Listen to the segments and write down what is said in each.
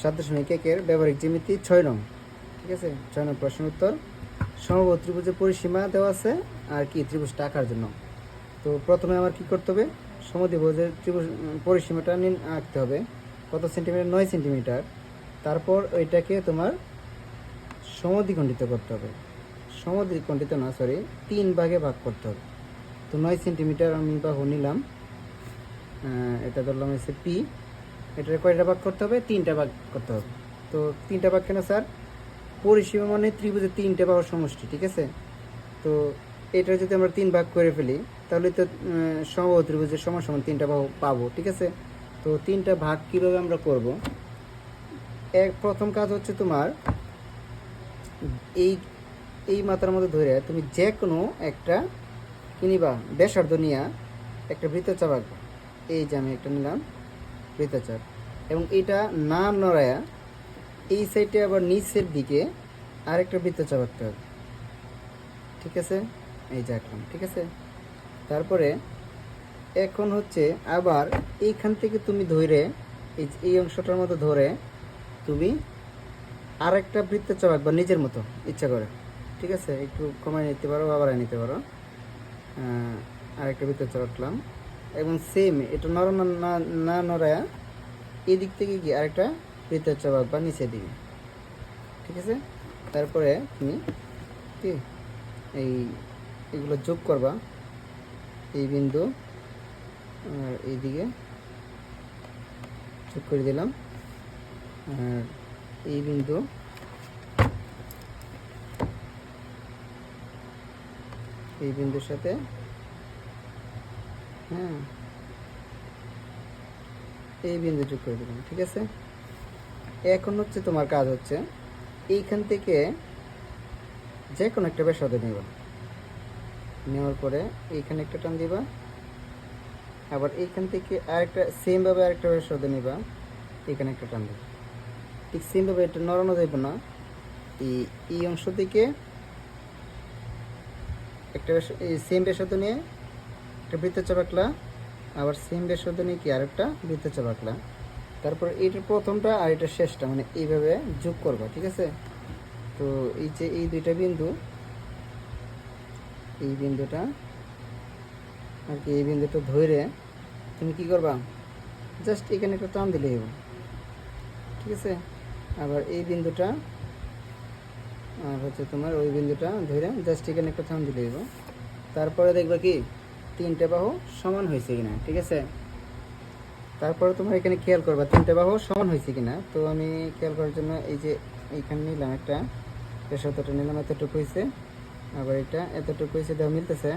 সাত দশমিক একের ব্যবহারিক জ্যামিতি ছয় নং। ঠিক আছে? ছয় নং প্রশ্ন উত্তর। সমবাহু ত্রিভুজের পরিসীমা দেওয়া আছে, আর কি ত্রিভুজটা আঁকার জন্য। তো প্রথমে আমার কি করতে হবে? সমদ্বিভুজের ত্রিভুজ পরিসীমাটা আঁকতে হবে। কত সেন্টিমিটার? নয় সেন্টিমিটার। তারপর ওইটাকে তোমার সমদ্বিখণ্ডিত করতে হবে। সমদ্বিখণ্ডিত না সরি তিন ভাগে ভাগ করতে হবে। তো নয় সেন্টিমিটার আমি বাহু নিলাম। এটা ধরলাম হচ্ছে পি এটার কয়টা ভাগ করতে হবে? তিনটা ভাগ করতে হবে। তো তিনটা ভাগ কেন স্যার? পরিসীমা মানে ত্রিভুজের তিনটে বাহুর সমষ্টি, ঠিক আছে? তো এটা যদি আমরা তিন ভাগ করে ফেলি, তাহলে তো সমবাহু ত্রিভুজের সমান সমান তিনটা বাহু পাবো, ঠিক আছে? তো তিনটা ভাগ কীভাবে আমরা করব? এক, প্রথম কাজ হচ্ছে তোমার এই এই মাথার মধ্যে ধরে তুমি যে কোনো একটা কিনিবা ব্যাসার্ধ নিয়া একটা বৃত্তচাপ আঁকবা। এই যে আমি একটা নিলাম। বৃত্তচাপ এবং এটা না নড়ায়া এই সাইডে আবার নিচের দিকে আরেকটা বৃত্তচাপ আঁকতে হবে। ঠিক আছে? এই যে ঠিক আছে? তারপরে এখন হচ্ছে আবার এইখান থেকে তুমি ধরে, এই এই অংশটার মতো ধরে তুমি আরেকটা বৃত্তচাপ আঁকবা নিজের মতো, ইচ্ছা করে। ঠিক আছে? একটু কমায় নিতে পারো, আবার নিতে পারো। আরেকটা বৃত্তচাপ আঁকলাম। এবং সেম এটা নর না নড়ায়া এই দিক থেকে কি আরেকটা বৃত্তচাপ বা নিচের দিকে। ঠিক আছে? তারপরে তুমি কি? এই এগুলো যোগ করবা। এই বিন্দু আর এইদিকে যোগ করে দিলাম। আর এই বিন্দু এই বিন্দুর সাথে হ্যাঁ। এই বিন্দু যোগ করে দিলাম, ঠিক আছে? এখন হচ্ছে তোমার কাজ হচ্ছে এইখান থেকে যে কোনো একটা ব্যাসার্ধ নেবা। নেওয়ার পরে এইখানে একটা টান দিবা। আবার এইখান থেকে আরেকটা সেমভাবে আরেকটা ব্যাসার্ধ নিবা, এখানে একটা টান দিবা। ঠিক সেমভাবে এটা নড়ানো যাবে না। এই এই অংশ থেকে একটা সেম ব্যাসার্ধ নিয়ে একটা বৃত্তচাপ আঁকলা, আবার সেম ব্যাসার্ধ নিয়ে কি আরেকটা বৃত্তচাপ আঁকলা। তারপর এইটার প্রথমটা আর এটা শেষটা মানে এইভাবে যোগ করবা, ঠিক আছে? তো এই যে এই দুইটা বিন্দু, এই বিন্দুটা আর কি এই বিন্দুটা ধরে তুমি কি করবা? জাস্ট এখানে একটা টান দিলে হবে ঠিক আছে? আবার এই বিন্দুটা আর হচ্ছে তোমার ওই বিন্দুটা ধরে জাস্ট এখানে একটা টান দিলে হবে তারপরে দেখবা কি? তিনটে বাহু সমান হয়েছে কিনা, ঠিক আছে? তারপরে তোমার এখানে খেয়াল করবা, তিনটে বাহু সমান হয়েছে কিনা। তো আমি খেয়াল করার জন্য এই যে এইখানে নিলাম একটা পেশাতটা নিলাম, এতটুকু হয়েছে। আবার এটা এতটুকু হয়েছে দেওয়া মিলতেছে।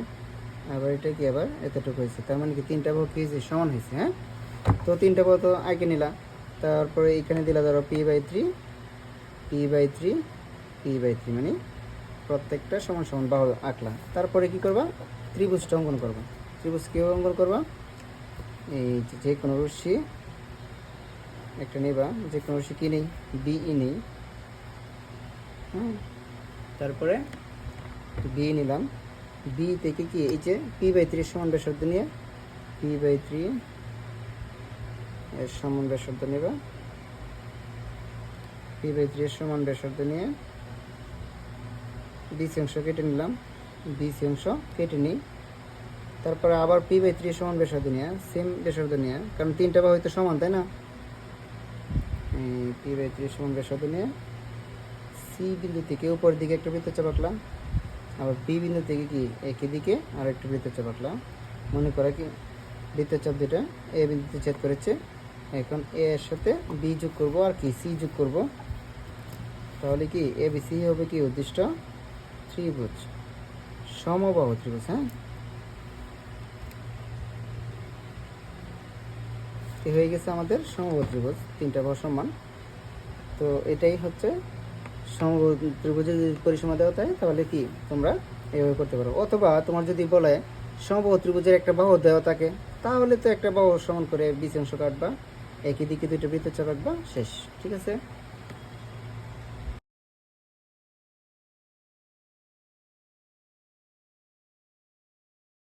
আবার এটা কি আবার এতটুকু হয়েছে? তার মানে কি তিনটা বাহু কি হয়েছে সমান হয়েছে হ্যাঁ? তো তিনটা বাহু তো আগে নিলা। তারপরে এখানে দিলা ধরো P by three, P by three, P by three মানে প্রত্যেকটা সমান সমান বাহু আঁকলা। তারপরে কি করবা? ত্রিভুজটা অঙ্কন করবা। ত্রিভুজ কীভাবে অঙ্কন করবা? এই যে কোনো রশ্মি একটা নেবা যে কোনো রশ্মি কি নেই? বিই নেই। হ্যাঁ তারপরে বি নিলাম। বি থেকে কি? এই যে পি বাই থ্রি সমান ব্যাসার্ধ নিয়ে পি বাই থ্রি এর সমান ব্যাসার্ধ নেবা। পি বাই থ্রি এর সমান ব্যাসার্ধ নিয়ে বিসি অংশ কেটে নিলাম। বিসি অংশ কেটে নিই। তারপরে আবার পি বাই থ্রি সমান ব্যাসার্ধ নিয়ে, সেম ব্যাসার্ধ নিয়ে, কারণ তিনটা বা হয়তো সমান, তাই না? পি বাই থ্রি সমান ব্যাসার্ধ নিয়ে সি বিন্দু থেকে উপর দিকে একটা বৃত্তচাপ আঁকলাম আবার পি বিন্দু থেকে কি একই দিকে আর একটা বৃত্তচাপ আঁকলাম মনে করা কি, বৃত্ত বৃত্তচাপ দুটা এ বিন্দুতে ছেদ করেছে, এখন এ এর সাথে বি যোগ করব আর কি সি যোগ করব। তাহলে কি এ বি সি হবে কি, উদ্দিষ্ট ত্রিভুজ। সমবাহু ত্রিভুজ হ্যাঁ? হয়ে গেছে আমাদের সমবাহু ত্রিভুজ, তিনটা বাহু সমান। তো এটাই হচ্ছে সমবাহু ত্রিভুজের পরিসীমা দেওয়া থাকে, তাহলে কি তোমরা এইভাবে করতে পারো? অথবা তোমার যদি বলে সমবাহু ত্রিভুজের একটা বাহু দেওয়া থাকে, তাহলে তো একটা বাহু সমান করে বিশ অংশ কাটবা একই দিকে দুইটা বৃত্তচাপ রাখবা, শেষ, ঠিক আছে?